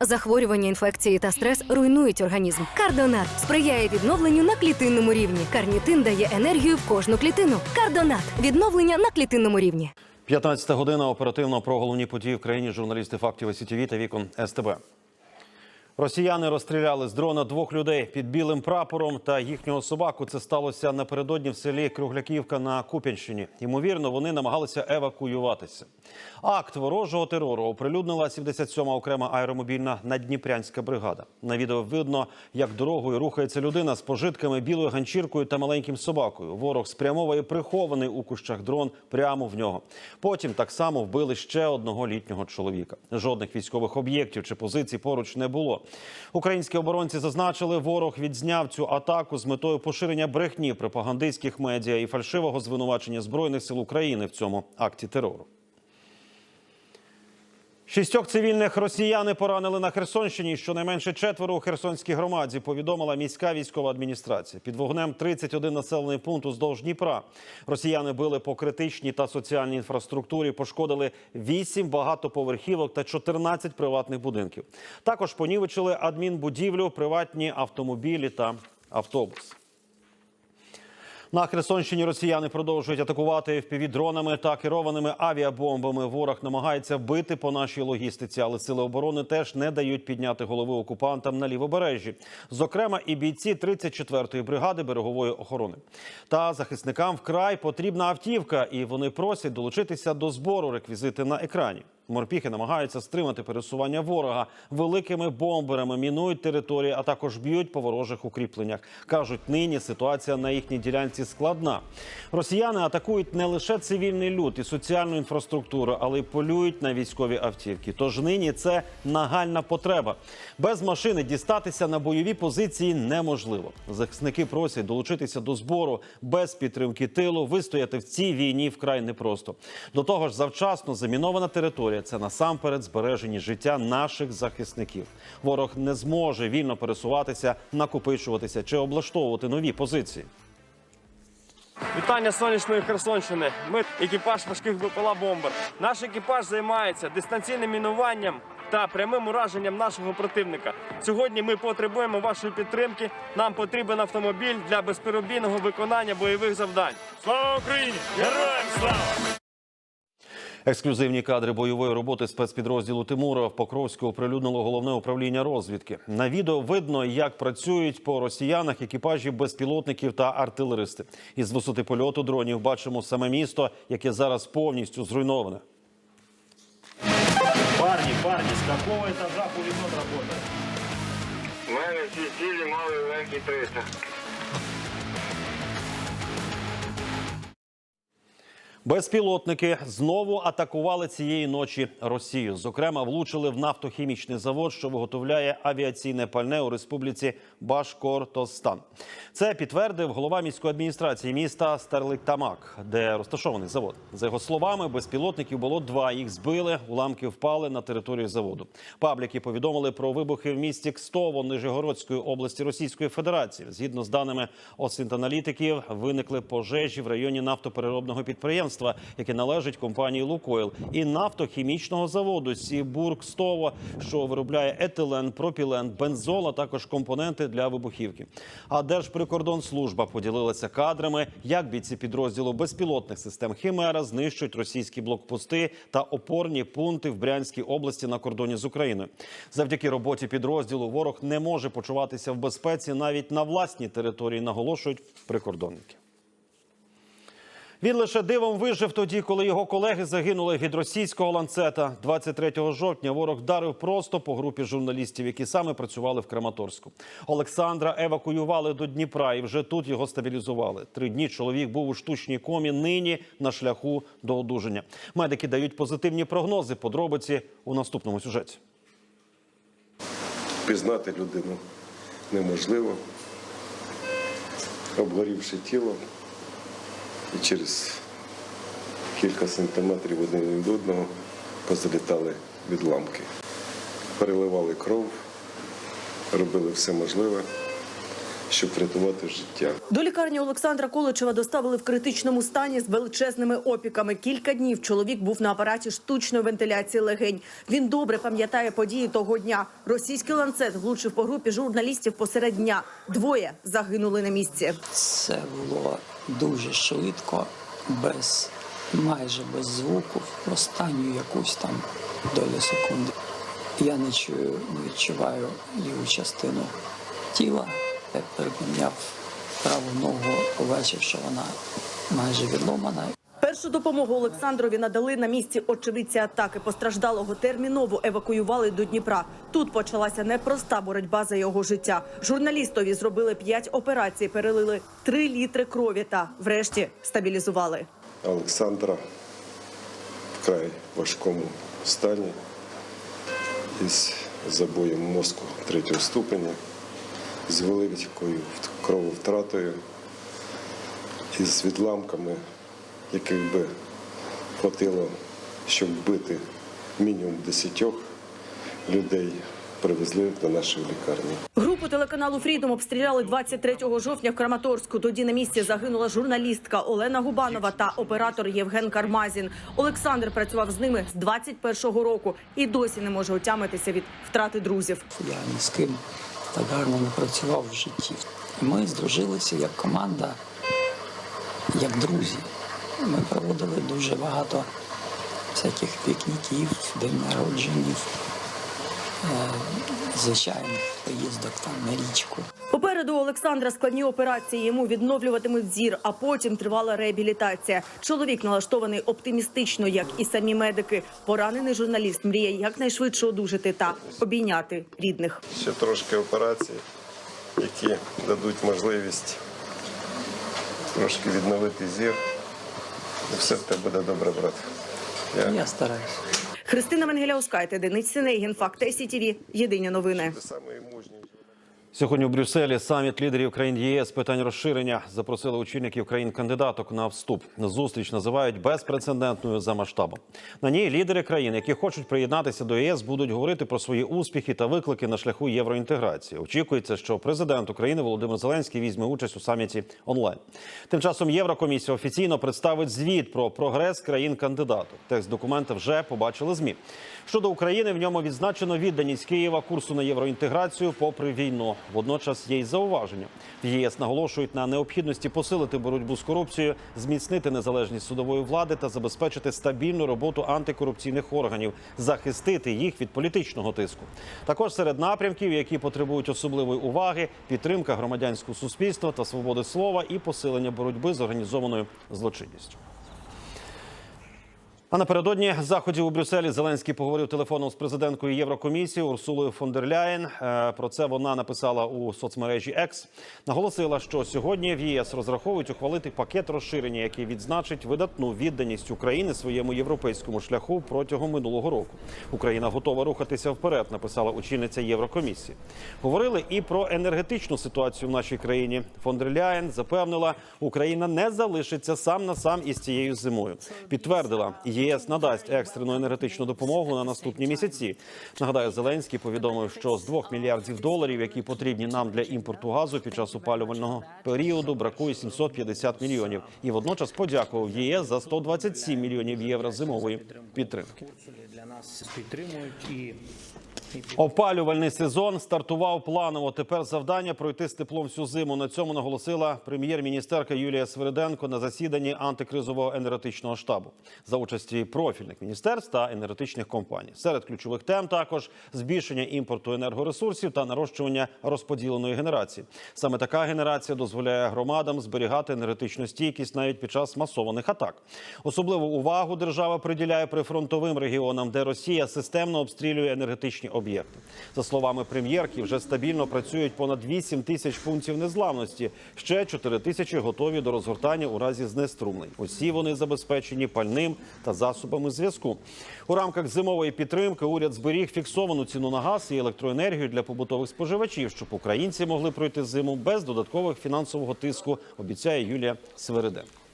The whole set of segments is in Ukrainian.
Захворювання, інфекції та стрес руйнують організм. Кардонат сприяє відновленню на клітинному рівні. Карнітин дає енергію в кожну клітину. Кардонат відновлення на клітинному рівні. 15 година оперативно про головні події в країні. Журналісти фактів СІТВ та вікон СТБ. Росіяни розстріляли з дрона двох людей під білим прапором та їхнього собаку. Це сталося напередодні в селі Кругляківка на Куп'янщині. Ймовірно, вони намагалися евакуюватися. Акт ворожого терору оприлюднила 77-ма окрема аеромобільна наддніпрянська бригада. На відео видно, як дорогою рухається людина з пожитками, білою ганчіркою та маленьким собакою. Ворог спрямовує прихований у кущах дрон прямо в нього. Потім так само вбили ще одного літнього чоловіка. Жодних військових об'єктів чи позицій поруч не було. Українські оборонці зазначили, ворог відзняв цю атаку з метою поширення брехні пропагандистських медіа і фальшивого звинувачення збройних сил України в цьому акті терору. Шістьох цивільних росіяни поранили на Херсонщині. Щонайменше четверо у Херсонській громаді повідомила міська військова адміністрація. Під вогнем 31 населений пункт уздовж Дніпра. Росіяни били по критичній та соціальній інфраструктурі, пошкодили 8 багатоповерхівок та 14 приватних будинків. Також понівечили адмінбудівлю, приватні автомобілі та автобус. На Херсонщині росіяни продовжують атакувати впівдронами та керованими авіабомбами. Ворог намагається бити по нашій логістиці, але сили оборони теж не дають підняти голови окупантам на лівобережжі. Зокрема, і бійці 34-ї бригади берегової охорони. Та захисникам вкрай потрібна автівка, і вони просять долучитися до збору реквізити на екрані. Морпіхи намагаються стримати пересування ворога великими бомберами, мінують території, а також б'ють по ворожих укріпленнях. кажуть, нині ситуація на їхній ділянці складна. Росіяни атакують не лише цивільний люд і соціальну інфраструктуру, але й полюють на військові автівки. Тож нині це нагальна потреба. Без машини дістатися на бойові позиції неможливо. Захисники просять долучитися до збору без підтримки тилу. Вистояти в цій війні вкрай непросто. До того ж, завчасно замінована територія це насамперед збережені життя наших захисників. Ворог не зможе вільно пересуватися, накопичуватися чи облаштовувати нові позиції. Вітання сонячної Херсонщини. Ми екіпаж важких БПЛА бомбер. Наш екіпаж займається дистанційним мінуванням та прямим ураженням нашого противника. Сьогодні ми потребуємо вашої підтримки. Нам потрібен автомобіль для безперебійного виконання бойових завдань. Слава Україні! Героям слава! Ексклюзивні кадри бойової роботи спецпідрозділу Тимура в Покровську оприлюднило головне управління розвідки. На відео видно, як працюють по росіянах екіпажі безпілотників та артилеристи. Із висоти польоту дронів бачимо саме місто, яке зараз повністю зруйноване. Парни, парни, с какого этажа пулемет работает? У мене всі цілі мали легкі 300. Безпілотники знову атакували цієї ночі Росію. Зокрема, влучили в нафтохімічний завод, що виготовляє авіаційне пальне у республіці Башкортостан. Це підтвердив голова міської адміністрації міста Старликтамак, де розташований завод. За його словами, безпілотників було два. Їх збили, уламки впали на територію заводу. Пабліки повідомили про вибухи в місті Кстово Нижегородської області Російської Федерації. Згідно з даними осінт-аналітиків, виникли пожежі в районі нафтопереробного підприємства, яке належить компанії Лукойл, і нафтохімічного заводу Сібургстово, що виробляє етилен, пропілен, бензол, а також компоненти для вибухівки. А Держприкордонслужба поділилася кадрами, як бійці підрозділу безпілотних систем Хімера знищують російські блокпости та опорні пункти в Брянській області на кордоні з Україною. Завдяки роботі підрозділу ворог не може почуватися в безпеці навіть на власній території, наголошують прикордонники. Він лише дивом вижив тоді, коли його колеги загинули від російського ланцета. 23 жовтня ворог вдарив просто по групі журналістів, які саме працювали в Краматорську. Олександра евакуювали до Дніпра, і вже тут його стабілізували. Три дні чоловік був у штучній комі. Нині на шляху до одужання. Медики дають позитивні прогнози. Подробиці у наступному сюжеті. Пізнати людину неможливо. Обгорівши тіло, і через кілька сантиметрів один від одного позалітали відламки. Переливали кров, робили все можливе, щоб врятувати життя. До лікарні Олександра Количева доставили в критичному стані з величезними опіками. Кілька днів чоловік був на апараті штучної вентиляції легень. Він добре пам'ятає події того дня. Російський ланцет влучив по групі журналістів посеред дня. Двоє загинули на місці. Це було дуже швидко, без майже без звуку, в останню якусь там долю секунди. Я не чую, не відчуваю ліву частину тіла. Я припиняв праву ногу, побачив, що вона майже відломана. Першу допомогу Олександрові надали на місці очевидці атаки. Постраждалого терміново евакуювали до Дніпра. Тут почалася непроста боротьба за його життя. Журналістові зробили п'ять операцій, перелили три літри крові та, врешті, стабілізували. Олександра вкрай важкому стані із забоєм мозку третього ступеня, з великою крововтратою і з відламками, яких би хватило, щоб вбити мінімум десятьох людей, привезли до нашої лікарні. Групу телеканалу Фрідом обстріляли 23 жовтня в Краматорську. Тоді на місці загинула журналістка Олена Губанова та оператор Євген Кармазін. Олександр працював з ними з 21-го року і досі не може отямитися від втрати друзів. Я ні з ким так гарно не працював в житті. Ми здружилися як команда, як друзі. Ми проводили дуже багато всяких пікніків, день народженів, е, звичайних поїздок там на річку. Попереду у Олександра складні операції. Йому відновлюватимуть зір, а потім тривала реабілітація. Чоловік налаштований оптимістично, як і самі медики. Поранений журналіст мріє якнайшвидше одужати та обійняти рідних. Ще трошки операцій, які дадуть можливість трошки відновити зір. Все в тебе буде добре, брат. Я Я стараюсь. Христина Менгеляускайте, Денис Синейгін, Факт СІТВ. Єдині новини. Сьогодні у Брюсселі саміт лідерів країн ЄС питань розширення запросили очільників країн кандидаток на вступ. Зустріч називають безпрецедентною за масштабом. На ній лідери країн, які хочуть приєднатися до ЄС, будуть говорити про свої успіхи та виклики на шляху євроінтеграції. Очікується, що президент України Володимир Зеленський візьме участь у саміті онлайн. Тим часом Єврокомісія офіційно представить звіт про прогрес країн кандидаток. Текст документа вже побачили змі. Щодо України, в ньому відзначено відданість Києва курсу на євроінтеграцію попри війну. Водночас є й зауваження. В ЄС наголошують на необхідності посилити боротьбу з корупцією, зміцнити незалежність судової влади та забезпечити стабільну роботу антикорупційних органів, захистити їх від політичного тиску. Також серед напрямків, які потребують особливої уваги, підтримка громадянського суспільства та свободи слова і посилення боротьби з організованою злочинністю. А напередодні заходів у Брюсселі Зеленський поговорив телефоном з президенткою Єврокомісії Урсулою фон дер Ляєн. Е, Про це вона написала у соцмережі X. Наголосила, що сьогодні в ЄС розраховують ухвалити пакет розширення, який відзначить видатну відданість України своєму європейському шляху протягом минулого року. Україна готова рухатися вперед. Написала очільниця Єврокомісії. Говорили і про енергетичну ситуацію в нашій країні. Фон дер Ляєн запевнила, Україна не залишиться сам на сам із цією зимою. Підтвердила, ЄС надасть екстрену енергетичну допомогу на наступні місяці. Нагадаю, Зеленський повідомив, що з 2 мільярдів доларів, які потрібні нам для імпорту газу під час опалювального періоду, бракує 750 мільйонів. І водночас подякував ЄС за 127 мільйонів євро зимової підтримки. Для нас підтримують і Опалювальний сезон стартував планово. Тепер завдання пройти з теплом всю зиму. На цьому наголосила прем'єр-міністерка Юлія Свириденко на засіданні антикризового енергетичного штабу за участі профільних міністерств та енергетичних компаній. Серед ключових тем також збільшення імпорту енергоресурсів та нарощування розподіленої генерації. Саме така генерація дозволяє громадам зберігати енергетичну стійкість навіть під час масованих атак. Особливу увагу держава приділяє прифронтовим регіонам, де Росія системно обстрілює енергетичні об'єкти. За словами прем'єрки, вже стабільно працюють понад 8 тисяч пунктів незламності. Ще 4 тисячі готові до розгортання у разі знеструмлень. Усі вони забезпечені пальним та засобами зв'язку. У рамках зимової підтримки уряд зберіг фіксовану ціну на газ і електроенергію для побутових споживачів, щоб українці могли пройти зиму без додаткових фінансового тиску. Обіцяє Юлія Свериденко.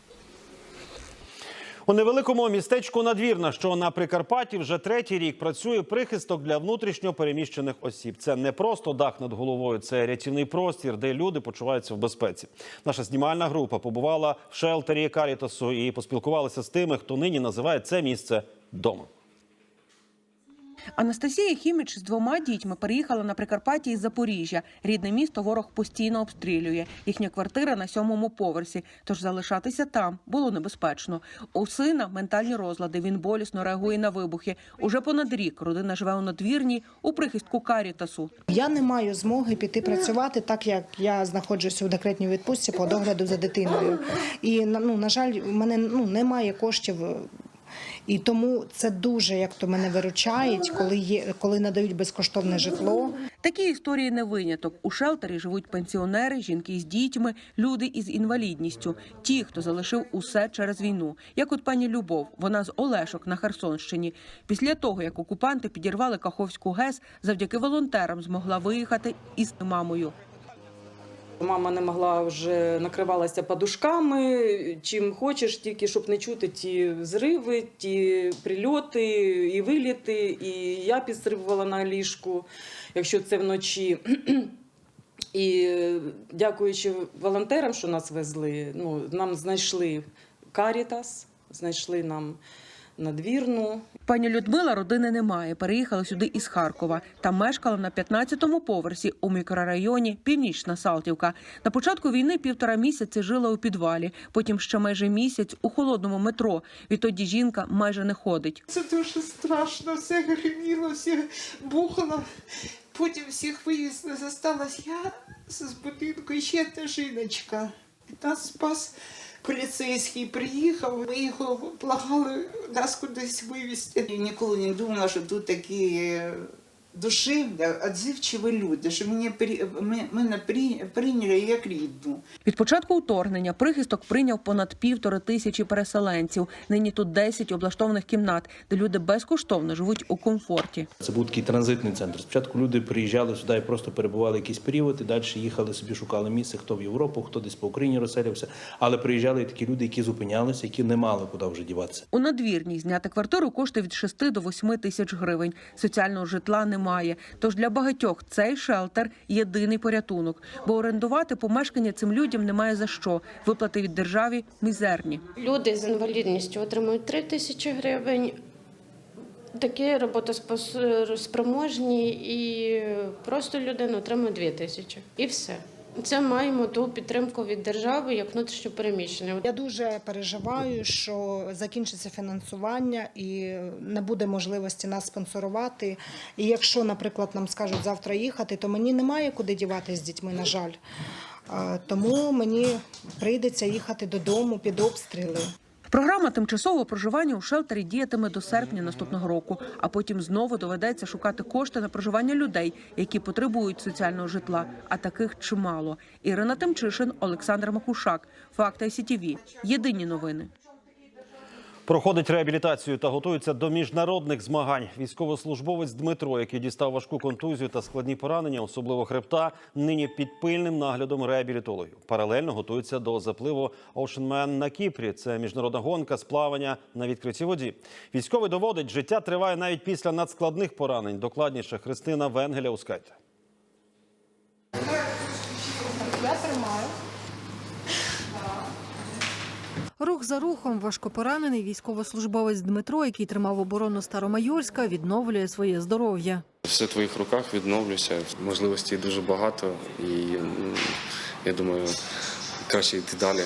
У невеликому містечку Надвірна, що на Прикарпатті, вже третій рік працює прихисток для внутрішньо переміщених осіб. Це не просто дах над головою, це рятівний простір, де люди почуваються в безпеці. Наша знімальна група побувала в шелтері Карітасу і поспілкувалася з тими, хто нині називає це місце домом. Анастасія Хіміч з двома дітьми переїхала на Прикарпатті із Запоріжжя. Рідне місто ворог постійно обстрілює. Їхня квартира на сьомому поверсі. Тож залишатися там було небезпечно. У сина ментальні розлади. Він болісно реагує на вибухи. Уже понад рік родина живе у надвірні у прихистку Карітасу. Я не маю змоги піти працювати, так як я знаходжуся у декретній відпустці по догляду за дитиною. І ну, на жаль, в мене ну, немає коштів. І тому це дуже як то мене виручають, коли є, коли надають безкоштовне житло. Такі історії не виняток. У шелтері живуть пенсіонери, жінки з дітьми, люди із інвалідністю, ті, хто залишив усе через війну. Як от пані Любов, вона з Олешок на Херсонщині. Після того, як окупанти підірвали Каховську ГЕС, завдяки волонтерам змогла виїхати із мамою. Мама не могла вже накривалася подушками, чим хочеш, тільки щоб не чути ті зриви, ті прильоти і виліти. І я підстрибувала на ліжку, якщо це вночі. І дякуючи волонтерам, що нас везли, ну, нам знайшли Карітас, знайшли нам надвірну. Пані Людмила родини немає. Переїхала сюди із Харкова. Там мешкала на 15-му поверсі у мікрорайоні Північна Салтівка. На початку війни півтора місяці жила у підвалі. Потім ще майже місяць у холодному метро. Відтоді жінка майже не ходить. Це дуже страшно, все гриміло, все бухало. Потім всіх вивезли, зосталась я з будинку ще одна жіночка. Нас спас поліцейський, приїхав, ми його благали нас кудись вивезти. Ніколи не думала, що тут такі душевні, відзивчиві люди, що мене, при- ми- мене прийняли як рідну. Від початку вторгнення прихисток прийняв понад півтори тисячі переселенців. Нині тут 10 облаштованих кімнат, де люди безкоштовно живуть у комфорті. Це був такий транзитний центр. Спочатку люди приїжджали сюди і просто перебували якийсь період, і далі їхали собі, шукали місце, хто в Європу, хто десь по Україні розселився. Але приїжджали і такі люди, які зупинялися, які не мали куди вже діватися. У надвірній зняти квартиру коштує від 6 до 8 тисяч гривень. Соціального житла немає. Тож для багатьох цей шелтер єдиний порятунок, бо орендувати помешкання цим людям немає за що. Виплати від державі мізерні. Люди з інвалідністю отримують 3 тисячі гривень. Такі роботоспроможні і просто людина отримує 2 тисячі. І все. Це маємо ту підтримку від держави як внутрішньо переміщення. Я дуже переживаю, що закінчиться фінансування і не буде можливості нас спонсорувати. І якщо, наприклад, нам скажуть завтра їхати, то мені немає куди діватися з дітьми, на жаль. Тому мені прийдеться їхати додому під обстріли. Програма тимчасового проживання у шелтері діятиме до серпня наступного року, а потім знову доведеться шукати кошти на проживання людей, які потребують соціального житла. А таких чимало. Ірина Тимчишин, Олександр Макушак. Факта СІТІВІ. Єдині новини. Проходить реабілітацію та готується до міжнародних змагань. Військовослужбовець Дмитро, який дістав важку контузію та складні поранення, особливо хребта, нині під пильним наглядом реабілітологів. Паралельно готується до запливу Man на Кіпрі. Це міжнародна гонка з плавання на відкритій воді. Військовий доводить, життя триває навіть після надскладних поранень. Докладніше Христина Венгеля Ускайте. Рух за рухом важкопоранений військовослужбовець Дмитро, який тримав оборону Старомайорська, відновлює своє здоров'я. Все в твоїх руках відновлюся. Можливостей дуже багато, і я думаю, краще йти далі.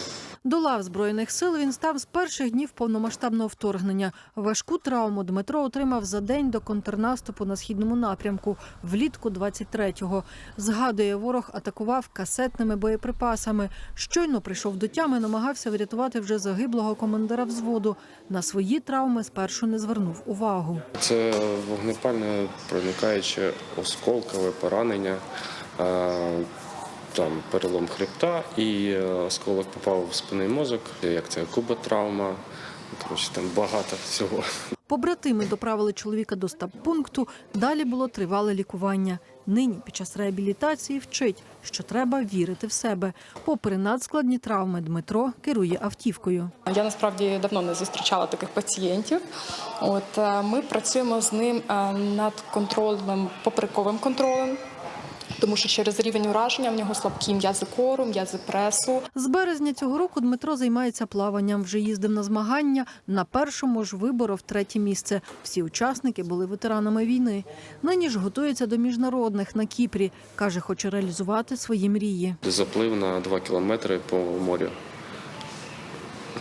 До лав збройних сил він став з перших днів повномасштабного вторгнення. Важку травму Дмитро отримав за день до контрнаступу на східному напрямку влітку 23-го. Згадує, ворог атакував касетними боєприпасами. Щойно прийшов до тями, намагався врятувати вже загиблого командира взводу. На свої травми спершу не звернув увагу. Це вогнепальне проникаюче осколкове поранення. Там перелом хребта і е, осколок попав в спинний мозок, як це куботравма, Коротше, там багато всього. Побратими доправили чоловіка до стаб-пункту. Далі було тривале лікування. Нині під час реабілітації вчить, що треба вірити в себе. Попри надскладні травми, Дмитро керує автівкою. Я насправді давно не зустрічала таких пацієнтів. От е, ми працюємо з ним е, над контролем, поперековим контролем, тому що через рівень ураження в нього слабкі м'язи кору, м'язи пресу. З березня цього року Дмитро займається плаванням. Вже їздив на змагання. На першому ж виборов третє місце. Всі учасники були ветеранами війни. Нині ж готується до міжнародних на Кіпрі. Каже, хоче реалізувати свої мрії. Заплив на 2 кілометри по морю.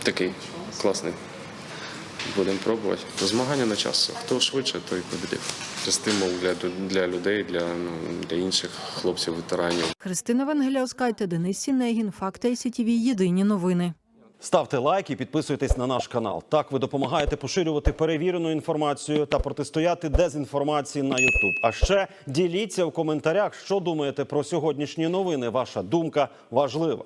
Такий класний. Будемо пробувати. Змагання на час. Хто швидше, той побідив. Це стимул для, для людей, для, ну, для інших хлопців, ветеранів. Христина Венгеляускайте, Денис Сінегін, Факти СІТВ. Єдині новини. Ставте лайк і підписуйтесь на наш канал. Так ви допомагаєте поширювати перевірену інформацію та протистояти дезінформації на YouTube. А ще діліться в коментарях, що думаєте про сьогоднішні новини. Ваша думка важлива.